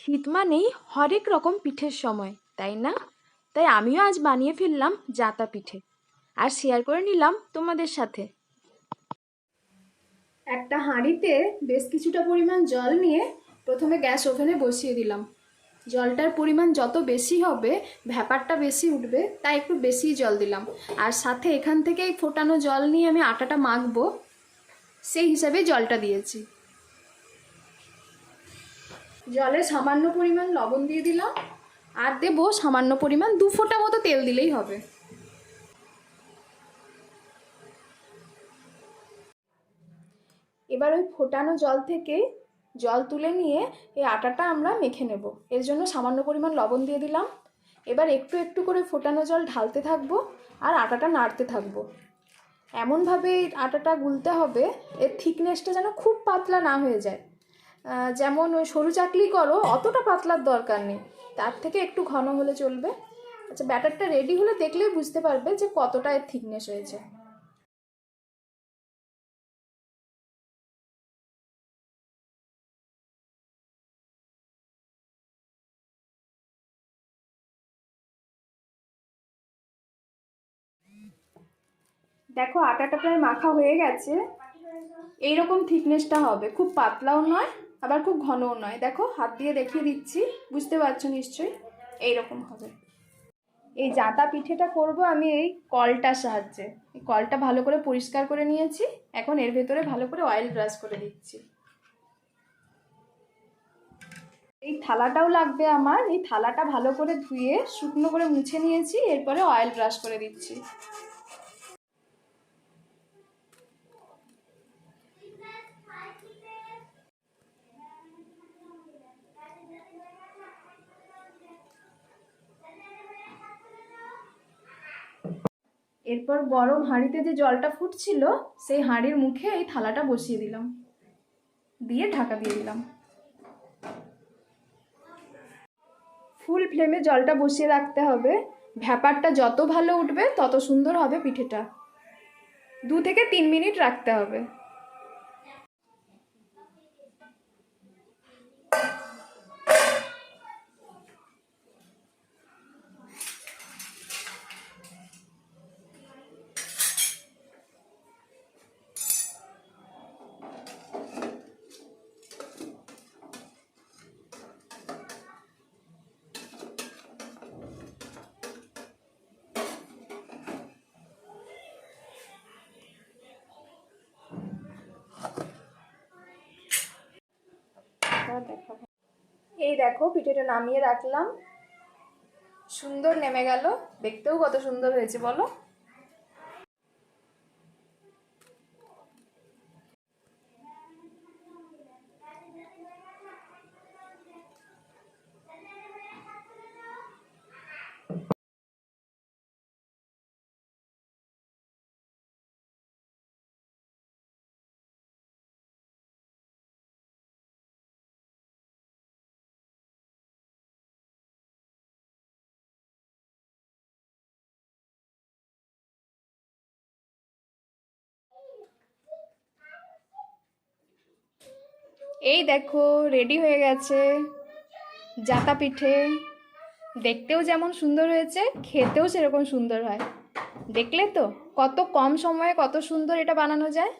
শীত মানেই হরেক রকম পিঠের সময়, তাই না? তাই আমিও আজ বানিয়ে ফেললাম জাতা পিঠে। আর শেয়ার করে নিলাম তোমাদের সাথে। একটা হাঁড়িতে বেশ কিছুটা পরিমাণ জল নিয়ে প্রথমে গ্যাস ওভেনে বসিয়ে দিলাম। জলটার পরিমাণ যত বেশি হবে, ভ্যাপারটা বেশি উঠবে, তাই একটু বেশি জল দিলাম। আর সাথে এখান থেকেই ফোটানো জল নিয়ে আমি আটাটা মাখবো, সেই হিসাবে জলটা দিয়েছি। জলে সামান্য পরিমাণ লবণ দিয়ে দিলাম। আর দেবো সামান্য পরিমাণ দু ফোঁটা মতো তেল দিলেই হবে। এবার ওই ফোটানো জল থেকে জল তুলে নিয়ে এই আটাটা আমরা মেখে নেব। এর জন্য সামান্য পরিমাণ লবণ দিয়ে দিলাম। এবার একটু একটু করে ফোটানো জল ঢালতে থাকব আর আটাটা নাড়তে থাকব। এমনভাবে এই আটাটা গুলতে হবে, এর থিকনেসটা যেন খুব পাতলা না হয়ে যায়। যেমন ওই সরু চাকলি করো, অতটা পাতলার দরকার নেই। তার থেকে একটু ঘন হলে চলবে। আচ্ছা ব্যাটারটা রেডি হলে দেখলেই বুঝতে পারবে যে কতটা এর থিকনেস হয়েছে দেখো, আটাটা প্রায় মাখা হয়ে গেছে। এইরকম থিকনেসটা হবে। খুব পাতলাও নয় আবার খুব ঘনও নয়। দেখো, হাত দিয়ে দেখিয়ে দিচ্ছি। বুঝতে পারছ নিশ্চয়ই? এইরকম হবে। এই জাতা পিঠেটা করব আমি এই কলটার সাহায্যে। এই কলটা ভালো করে পরিষ্কার করে নিয়েছি। এখন এর ভেতরে ভালো করে অয়েল ব্রাশ করে দিচ্ছি। এই থালাটাও লাগবে আমার। এই থালাটা ভালো করে ধুয়ে শুকনো করে মুছে নিয়েছি। এরপরে অয়েল ব্রাশ করে দিচ্ছি। এরপর গরম হাঁড়িতে যে জলটা ফুটছিল, সেই হাঁড়ির মুখে এই থালাটা বসিয়ে দিলাম। দিয়ে ঢাকা দিয়ে দিলাম। ফুল ফ্লেমে জলটা বসিয়ে রাখতে হবে। ভ্যাপারটা যত ভালো উঠবে, তত সুন্দর হবে পিঠেটা। দু থেকে তিন মিনিট রাখতে হবে। এই দেখো পিঠেটা নামিয়ে রাখলাম। সুন্দর নেমে গেল। দেখতেও কত সুন্দর হয়েছে বলো। এই দেখো রেডি হয়ে গেছে জাতা পিঠে। দেখতেও যেমন সুন্দর হয়েছে, খেতেও সেরকম সুন্দর হয়। দেখলে তো কত কম সময়ে কত সুন্দর এটা বানানো যায়।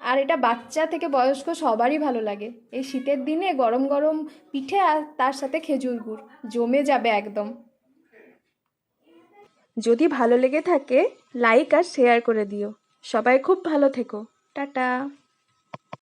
আর এটা বাচ্চা থেকে বয়স্ক সবারই ভালো লাগে। এই শীতের দিনে গরম গরম পিঠে আর তার সাথে খেজুর গুড়, জমে যাবে একদম। যদি ভালো লেগে থাকে লাইক আর শেয়ার করে দিও। সবাই খুব ভালো থেকো। টাটা।